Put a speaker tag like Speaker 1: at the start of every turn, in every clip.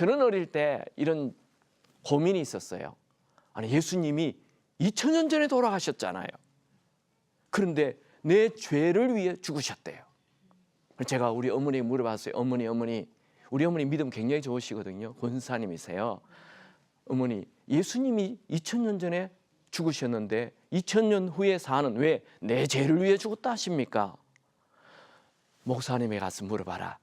Speaker 1: 저는 어릴 때 이런 고민이 있었어요. 아니 예수님이 2000년 전에 돌아가셨잖아요. 그런데 내 죄를 위해 죽으셨대요. 제가 우리 어머니에게 물어봤어요. 어머니, 어머니, 우리 어머니 믿음 굉장히 좋으시거든요. 권사님이세요. 어머니, 예수님이 2000년 전에 죽으셨는데 2000년 후에 사는 왜 내 죄를 위해 죽었다 하십니까? 목사님에 가서 물어봐라.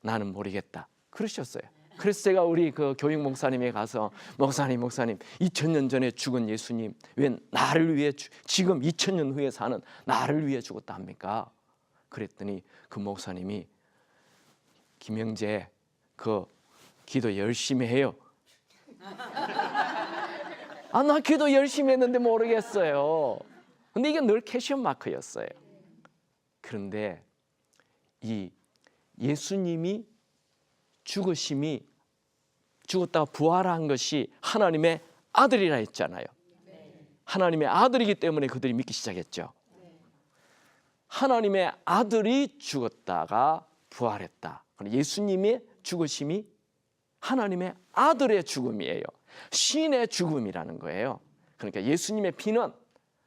Speaker 1: 나는 모르겠다. 그러셨어요. 그래서 제가 우리 그 교육 목사님에 가서 목사님 목사님 2000년 전에 죽은 예수님 왜 나를 위해 주- 지금 2000년 후에 사는 나를 위해 죽었다 합니까? 그랬더니 그 목사님이 김영재 그 기도 열심히 해요. 아 나 기도 열심히 했는데 모르겠어요. 근데 이게 늘 캐션 마크였어요. 그런데 이 예수님이 죽으심이 죽었다가 부활한 것이 하나님의 아들이라 했잖아요. 하나님의 아들이기 때문에 그들이 믿기 시작했죠. 하나님의 아들이 죽었다가 부활했다. 예수님의 죽으심이 하나님의 아들의 죽음이에요. 신의 죽음이라는 거예요. 그러니까 예수님의 피는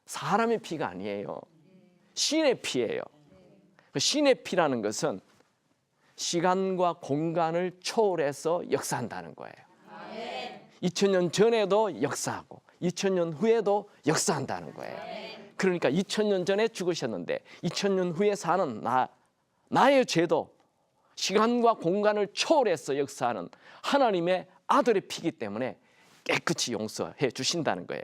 Speaker 1: 사람의 피가 아니에요. 신의 피예요. 그 신의 피라는 것은 시간과 공간을 초월해서 역사한다는 거예요. 2000년 전에도 역사하고 2000년 후에도 역사한다는 거예요. 그러니까 2000년 전에 죽으셨는데 2000년 후에 사는 나 나의 죄도 시간과 공간을 초월해서 역사하는 하나님의 아들의 피기 때문에 깨끗이 용서해 주신다는 거예요.